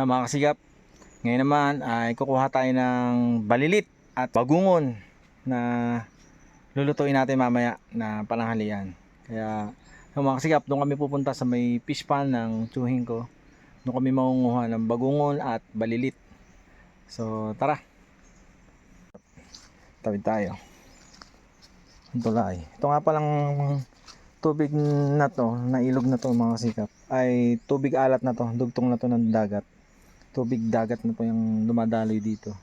na mga kasigap. Ngayon naman ay kukuha tayo ng balilit at bagungon na lulutuin natin mamaya na pananghalian. Kaya yung mga kasigap, doon kami pupunta sa may fish pan ng tsuhin ko. Doon kami mangunguha ng bagungon at balilit. So tara. Tawid tayo. Ang. Ito nga palang tubig na to, na ilog na to mga kasikap, ay tubig alat na to, dugtong na to ng dagat. Tubig dagat na to yung dumadaloy dito.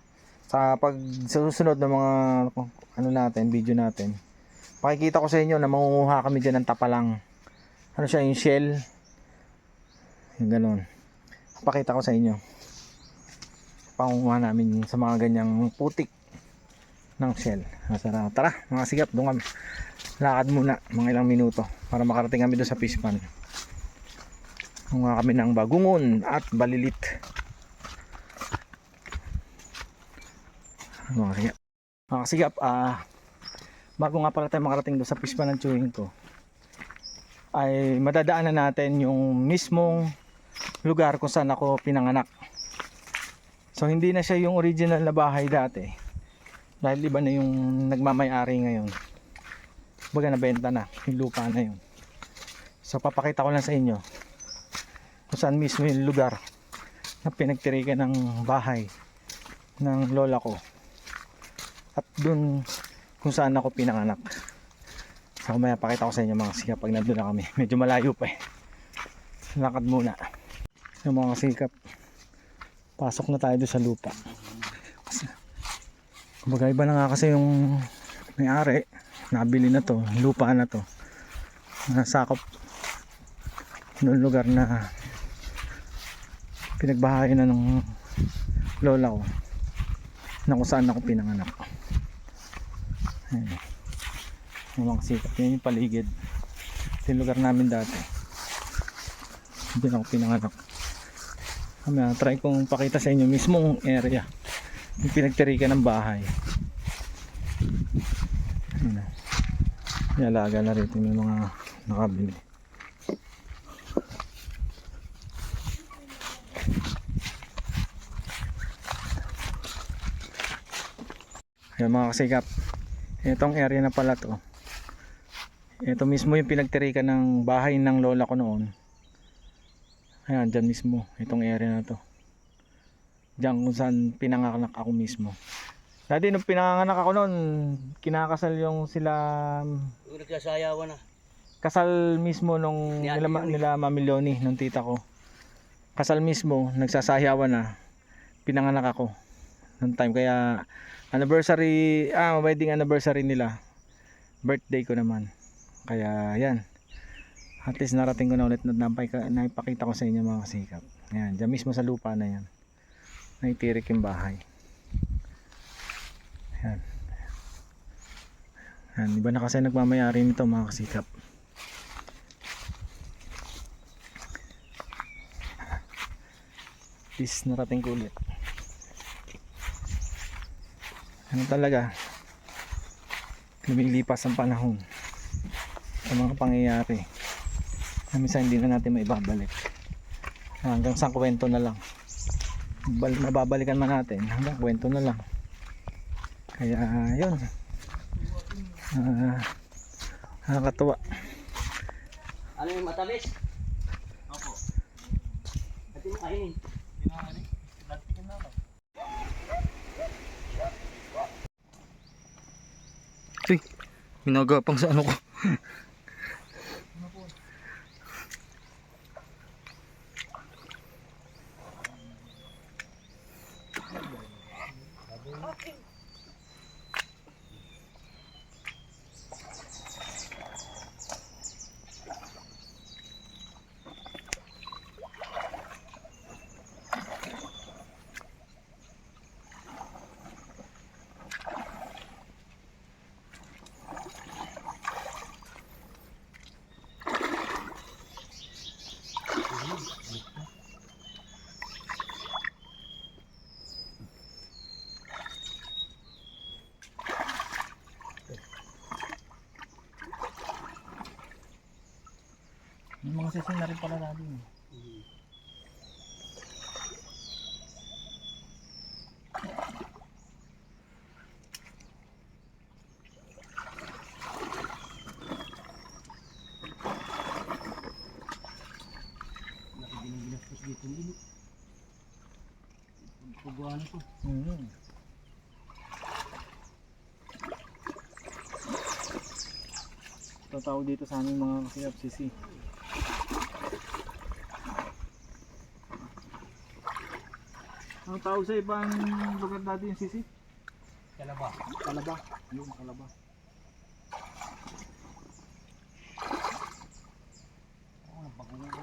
Sa pag sa susunod ng mga ano natin, video natin, pakikita ko sa inyo na mangunguha kami dyan ng tapalang. Ano siya, yung shell. Yung ganun. Pakita ko sa inyo. Pangunguha namin sa mga ganyang putik ng shell. Tara, tara mga sigap, doon kami. Lakad muna, mga ilang minuto para makarating kami doon sa fish pan. Kunga kami ng bagungon at balilit. Mga sigap. Mga sigap, ah, bago nga pala tayo makarating doon sa fish pan ng chewing ko, ay madadaanan natin yung mismong lugar kung saan ako pinanganak. So hindi na siya yung original na bahay dati. Dahil iba na yung nagmamayari ngayon. Baga nabenta na yung lupa na yun. So papakita ko lang sa inyo kung saan mismo yung lugar na pinagtirikan ng bahay ng lola ko. At dun kung saan ako pinanganak. So maya pakita ko sa inyo mga sikap pag nandun na kami. Medyo malayo pa eh. Lakad muna. Yung mga sikap. Pasok na tayo doon sa lupa. Kumbaga iba na nga kasi yung may-ari. Nabili na to. Lupa na to. Nasakop noong lugar na pinagbahay na ng lola ko na kung saan ako pinanganak. Ayan. Yung mga sikap. Yan yung paligid. Ito yung lugar namin dati. Hindi ako pinanganak. Kaya try kong pakita sa inyo mismong area yung pinagtirikan ng bahay Ayan na. Nialaga na rito yung mga nakabili Ayan mga kasigap itong area na pala to ito mismo yung pinagtirikan ng bahay ng lola ko noon ayan dyan mismo itong area na to Diyan kung saan pinanganak ako mismo. Dati nung pinanganak ako noon, kinakasal yung sila Yung nagsasayawan na. kasal mismo nung Ni nila, nila Mami Leonie, nung tita ko. Kasal mismo, nagsasayawan na. Pinanganak ako. Nung time kaya anniversary, ah wedding anniversary nila. Birthday ko naman. Kaya yan. At least narating ko na ulit na naipakita ko sa inyo mga kasikap. Yan, dyan mismo sa lupa na yan. Naitirik yung bahay. Yan. Yan, iba na kasi nagmamayari nito mga kasikap. Peace narating ko ulit. Ano talaga? Lumilipas ang panahon sa mga pangyayari na minsan hindi na natin maibabalik. Hanggang sa kwento na lang. Bal mababalikan man natin hanggang kwento na lang. Kaya yun. Ah, nakakatuwa. Ano yung matamis? Opo. At yung kainin. Uy, ginagapang sa ano ko. Masising na rin pala eh. natin. Hmm. Dito ng ilip. Pagpagawa na ito. Hmm. Tatawag dito sa aming mga kasinapsisi. Hmm. Ang tawag sa ibang lugar dati yung sisi? Kalaba. Kalaba. Yung kalaba. Oo, bagungan ko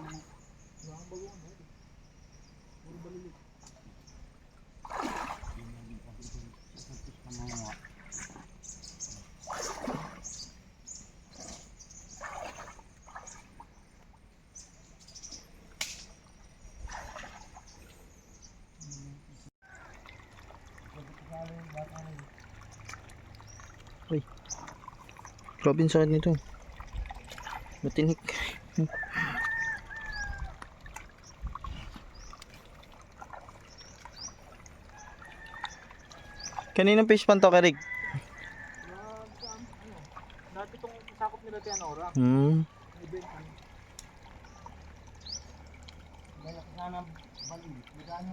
naman. Grabe yung sakit nito. Matinik. Kaninong fish pan to, Karig? Dati itong sakop nila Tianora. Hmm. Malaki sana bali. Magkano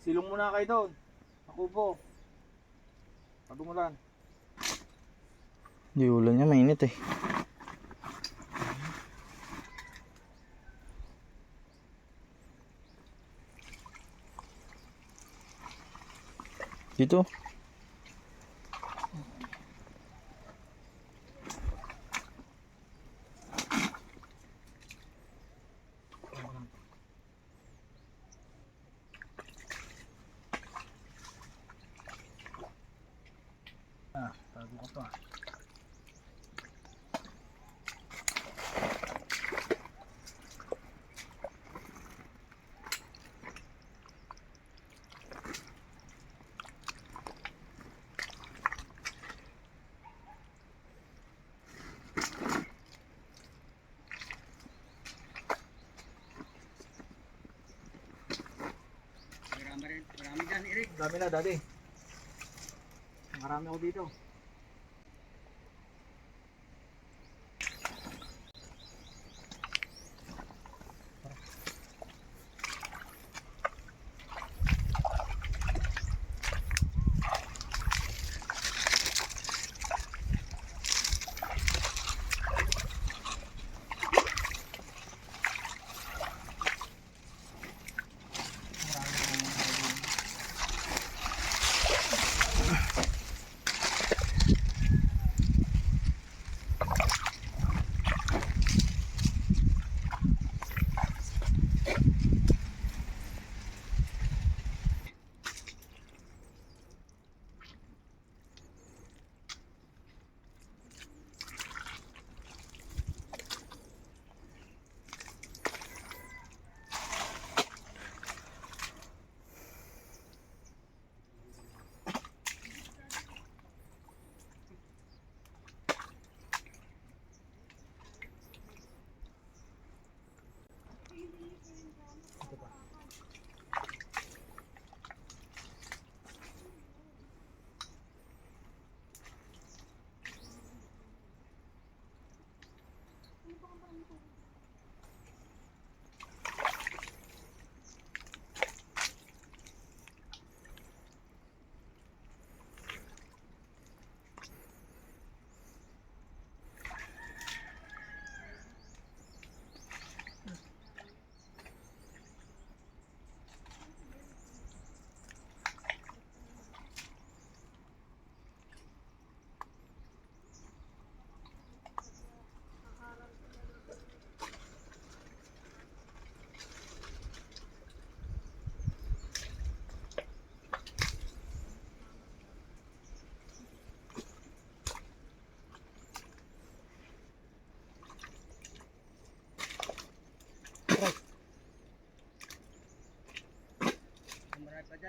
Silong muna kayo doon. Ako po. Pag umulan. Di ulan niya, mainit eh. Dito. Ah, tago ko to ah. Marami rin. Marami dyan, Eric. Dami na dati. Marami ako dito.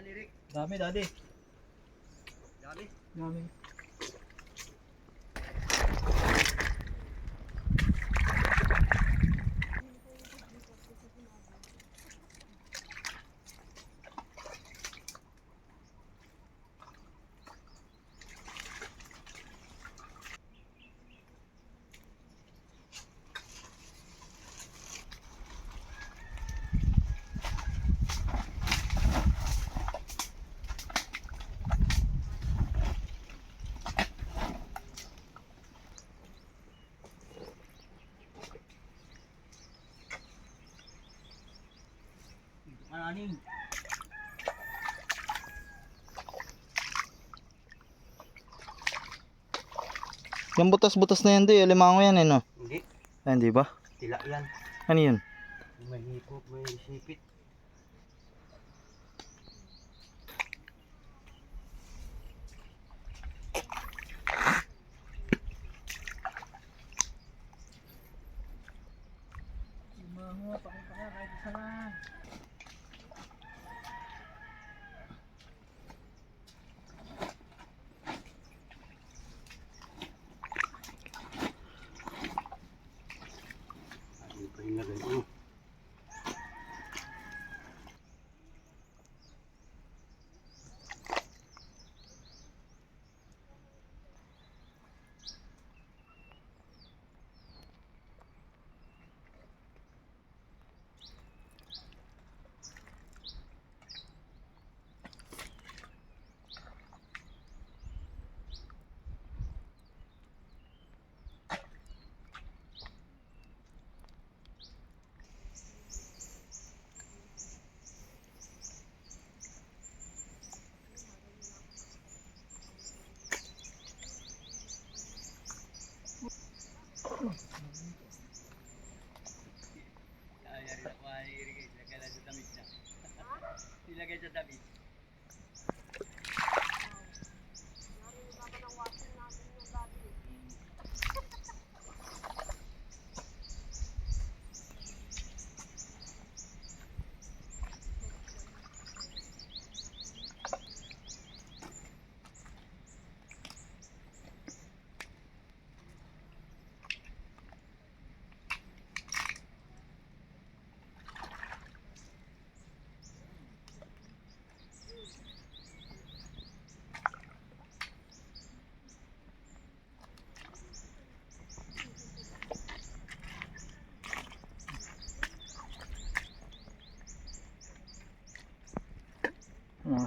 Eric. Dami, daddy. Dami. Dami. Naning. Yung butas-butas na yan di, alimango yan eh no? Hindi. Ah, hindi ba? Tila yan. Ano yun? May hipot, may sipit.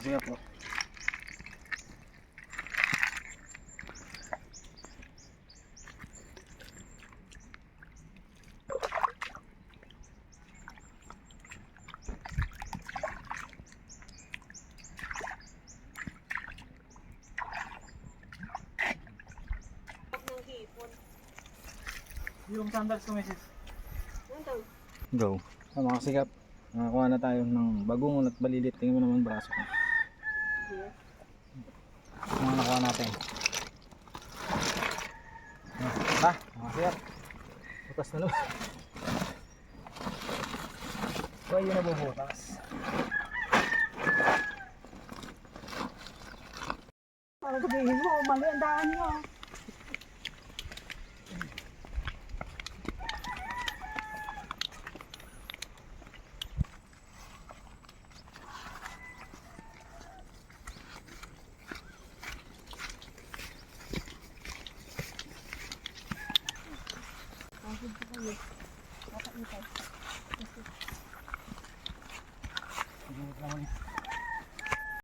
Sige po. Yung sandals ko, Mrs. Go. Ah, mga sikap, nakakuha na tayo ng bagungon at balilit. Tingnan mo naman braso ko. Ano nakuha natin? Ah, ah, mga sikap. Butas na naman. So, yun nabubutas. Para sabihin mo, mali ang daan mo.